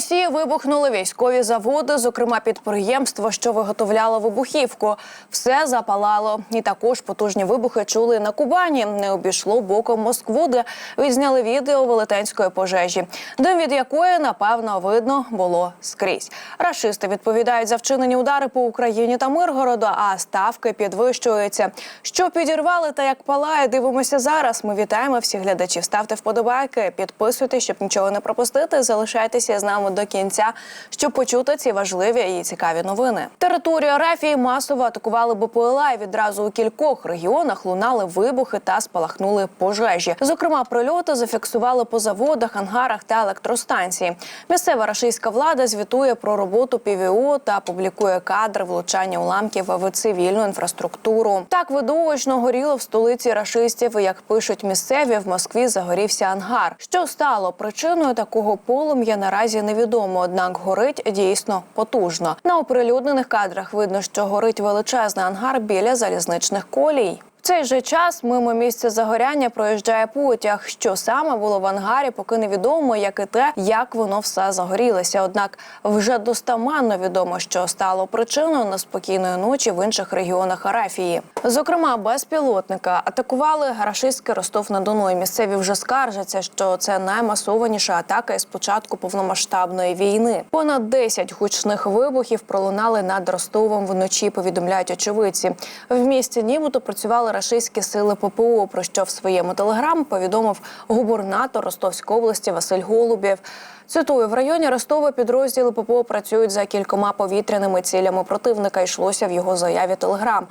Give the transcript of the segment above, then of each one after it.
Росії вибухнули військові заводи, зокрема підприємство, що виготовляло вибухівку. Все запалало. І також потужні вибухи чули на Кубані. Не обійшло боком Москву, де відзняли відео велетенської пожежі, дим від якої напевно видно було скрізь. Рашисти відповідають за вчинені удари по Україні та Миргороду, а ставки підвищуються. Що підірвали та як палає, дивимося зараз. Ми вітаємо всіх глядачів. Ставте вподобайки, підписуйтесь, щоб нічого не пропустити. Залишайтеся з нами до кінця, щоб почути ці важливі і цікаві новини. Територію Рафії масово атакували БПЛА і відразу у кількох регіонах лунали вибухи та спалахнули пожежі. Зокрема, прильоти зафіксували по заводах, ангарах та електростанції. Місцева рашистська влада звітує про роботу ПВО та публікує кадри влучання уламків в цивільну інфраструктуру. Так видовищно горіло в столиці рашистів. Як пишуть місцеві, в Москві загорівся ангар. Що стало причиною такого полум'я наразі невідомо. Однак горить дійсно потужно. На оприлюднених кадрах видно, що горить величезний ангар біля залізничних колій. В цей же час мимо місця загоряння проїжджає потяг. Що саме було в ангарі, поки невідомо, як і те, як воно все загорілося. Однак вже достаманно відомо, що стало причиною неспокійної ночі в інших регіонах Арафії. Зокрема, безпілотника атакували рашистський Ростов на Дону. І Місцеві вже скаржаться, що це наймасованіша атака із початку повномасштабної війни. Понад 10 гучних вибухів пролунали над Ростовом вночі. Повідомляють очевидці. В місті нібито працювали рашистські сили ППО. Про що в своєму телеграм повідомив губернатор Ростовської області Василь Голубєв. Цитую, в районі Ростова підрозділи ППО працюють за кількома повітряними цілями противника. Йшлося в його заяві Телеграм.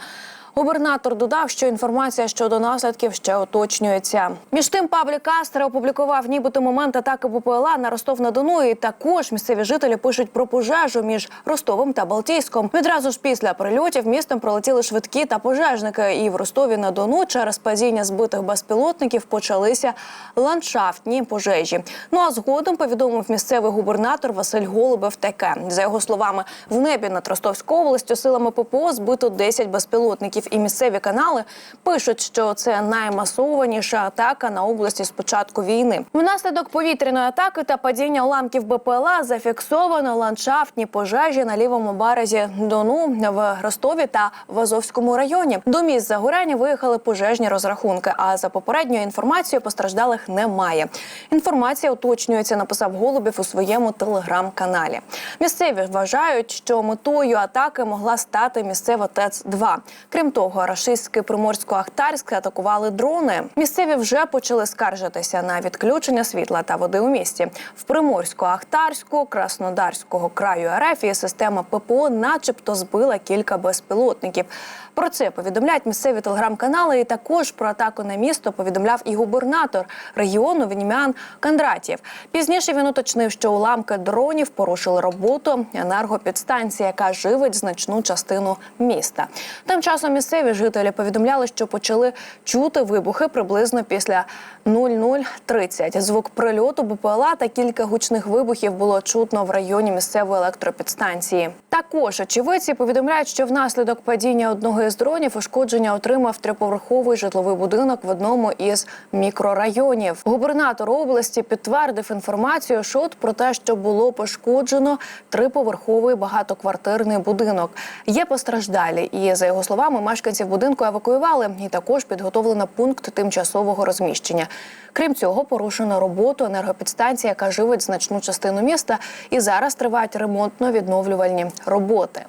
Губернатор додав, що інформація щодо наслідків ще уточнюється. Між тим, Паблік Кастер опублікував нібито момент атаки БПЛА на Ростов на Дону. І також місцеві жителі пишуть про пожежу між Ростовом та Балтійськом. Відразу ж після прильотів містом пролетіли швидкі та пожежники. І в Ростові на Дону через падіння збитих безпілотників почалися ландшафтні пожежі. Ну а згодом повідомив місцевий губернатор Василь Голубев таке. За його словами, в небі над Ростовською областю силами ППО збито 10 безпілотників. І місцеві канали пишуть, що це наймасованіша атака на області з початку війни. Внаслідок повітряної атаки та падіння уламків БПЛА зафіксовано ландшафтні пожежі на лівому березі Дону в Ростові та в Азовському районі. До місць загоряння виїхали пожежні розрахунки. А за попередньою інформацією постраждалих немає. Інформація уточнюється, написав Голубів у своєму телеграм-каналі. Місцеві вважають, що метою атаки могла стати місцева ТЕЦ 2 Крім того, рашистський приморсько-ахтарськ атакували дрони. Місцеві вже почали скаржитися на відключення світла та води у місті. В приморсько-ахтарську, краснодарського краю РФ система ППО, начебто, збила кілька безпілотників. Про це повідомляють місцеві телеграм-канали. І також про атаку на місто повідомляв і губернатор регіону Веніміан Кондратєв. Пізніше він уточнив, що уламки дронів порушили роботу енергопідстанції, яка живить значну частину міста. Тим часом місцеві жителі повідомляли, що почали чути вибухи приблизно після 00.30. Звук прильоту БПЛА та кілька гучних вибухів було чутно в районі місцевої електропідстанції. Також очевидці повідомляють, що внаслідок падіння одного із дронів ушкодження отримав триповерховий житловий будинок в одному із мікрорайонів. Губернатор області підтвердив інформацію ШОТ про те, що було пошкоджено триповерховий багатоквартирний будинок. Є постраждалі, і за його словами, мешканців будинку евакуювали. І також підготовлено пункт тимчасового розміщення. Крім цього, порушено роботу енергопідстанції, яка живить значну частину міста, і зараз тривають ремонтно-відновлювальні роботи.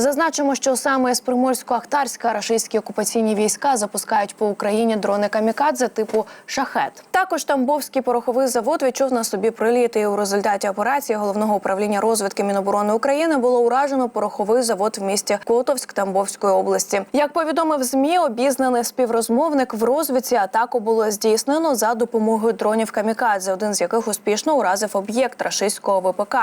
Зазначимо, що саме з Приморсько-Ахтарська рашистські окупаційні війська запускають по Україні дрони камікадзе типу шахет. Також Тамбовський пороховий завод відчув на собі приліти. І у результаті операції головного управління розвідки Міноборони України було уражено пороховий завод в місті Котовськ Тамбовської області. Як повідомив змі, обізнаний співрозмовник в розвідці атаку було здійснено за допомогою дронів камікадзе, один з яких успішно уразив об'єкт рашистського ВПК.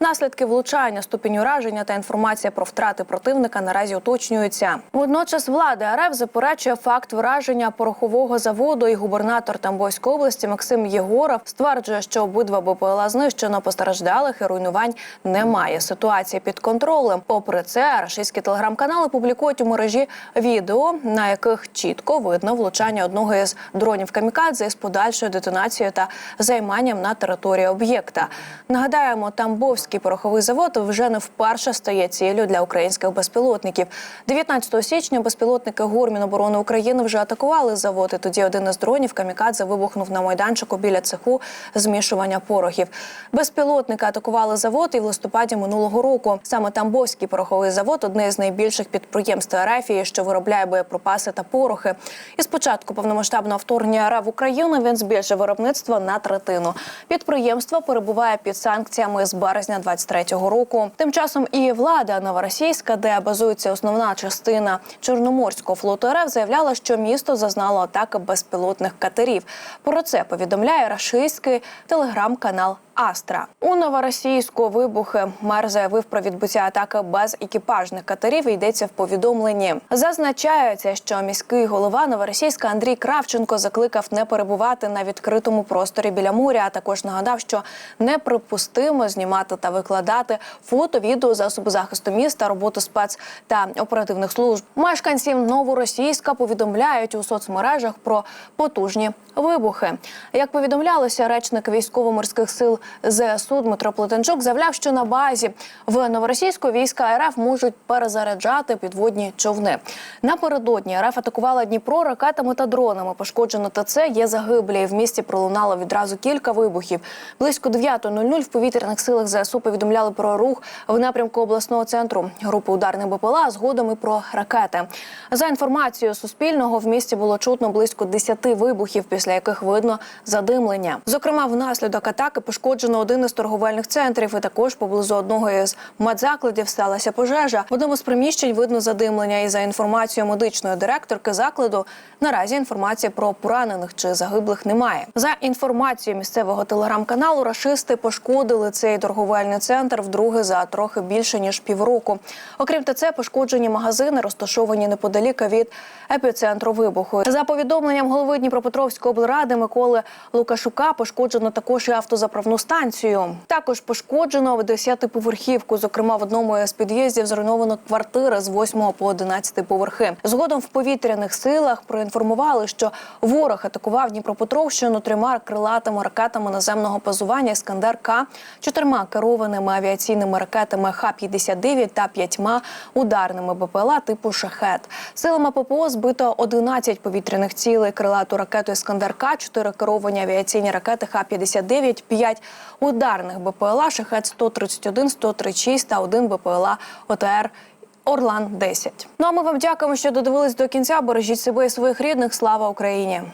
Наслідки влучання, ступінь ураження та інформація про втрати втрати противника наразі уточнюються. Водночас влада РФ заперечує факт враження порохового заводу. І губернатор Тамбовської області Максим Єгоров стверджує, що обидва БПЛА знищено постраждалих і руйнувань немає. Ситуація під контролем. Попри це, рашистські телеграм-канали публікують у мережі відео, на яких чітко видно влучання одного із дронів камікадзе з подальшою детонацією та займанням на території об'єкта. Нагадаємо, Тамбовський пороховий завод вже не вперше стає ціллю для українських безпілотників. 19 січня безпілотники ГУР Міноборони України вже атакували завод. І тоді один із дронів камікадзе вибухнув на майданчику біля цеху змішування порохів. Безпілотники атакували завод і в листопаді минулого року. Саме Тамбовський пороховий завод одне з найбільших підприємств РФ, що виробляє боєприпаси та порохи. І спочатку повномасштабного вторгнення РФ в Україну він збільшив виробництво на третину. Підприємство перебуває під санкціями з березня 23-го року. Тим часом і влада новоросійська, де базується основна частина Чорноморського флоту РФ, заявляла, що місто зазнало атаки безпілотних катерів. Про це повідомляє рашистський телеграм-канал. Астра у новоросійську вибухи мер заявив про відбуття атаки без екіпажних катерів. Йдеться в повідомленні. Зазначається, що міський голова новоросійська Андрій Кравченко закликав не перебувати на відкритому просторі біля моря. А також нагадав, що неприпустимо знімати та викладати фото, відео, засоби захисту міста, роботу спец та оперативних служб. Мешканці новоросійська повідомляють у соцмережах про потужні вибухи. Як повідомлялося, речник військово-морських сил ЗСУ Дмитро Плетенчук заявляв, що на базі в новоросійську війська РФ можуть перезаряджати підводні човни. Напередодні РФ атакувала Дніпро ракетами та дронами. Пошкоджено ТЦ, є загиблі. В місті пролунало відразу кілька вибухів. Близько 9.00 в повітряних силах ЗСУ повідомляли про рух в напрямку обласного центру групи ударних БПЛА, згодом і про ракети. За інформацією Суспільного, в місті було чутно близько 10 вибухів, після яких видно задимлення. Зокрема, внаслідок атаки пошкоджено один із торговельних центрів. І також поблизу одного із медзакладів сталася пожежа. В одному з приміщень видно задимлення. І за інформацією медичної директорки закладу, наразі інформації про поранених чи загиблих немає. За інформацією місцевого телеграм-каналу, рашисти пошкодили цей торговельний центр вдруге за трохи більше ніж півроку. Окрім ТЦ, пошкоджені магазини, розташовані неподалік від епіцентру вибуху. За повідомленням голови Дніпропетровської облради Миколи Лукашука, пошкоджено також і автозаправну станцію. Також пошкоджено в 10-поверхівку. Зокрема, в одному з під'їздів зруйновано квартири з 8 по 11 поверхи. Згодом в повітряних силах проінформували, що ворог атакував Дніпропетровщину трьома крилатими ракетами наземного базування Іскандер К, чотирма керованими авіаційними ракетами Х-59 та п'ятьма ударними БПЛА типу Шахет. Силами ППО збито 11 повітряних цілей, крилату ракету Іскандер К, 4 керовані авіаційні ракети Х-59, 5 ударних БПЛА Шахет 131, 136 та 1 БПЛА ОТР Орлан 10 Ну а ми вам дякуємо, що додивились до кінця. Бережіть себе і своїх рідних. Слава Україні!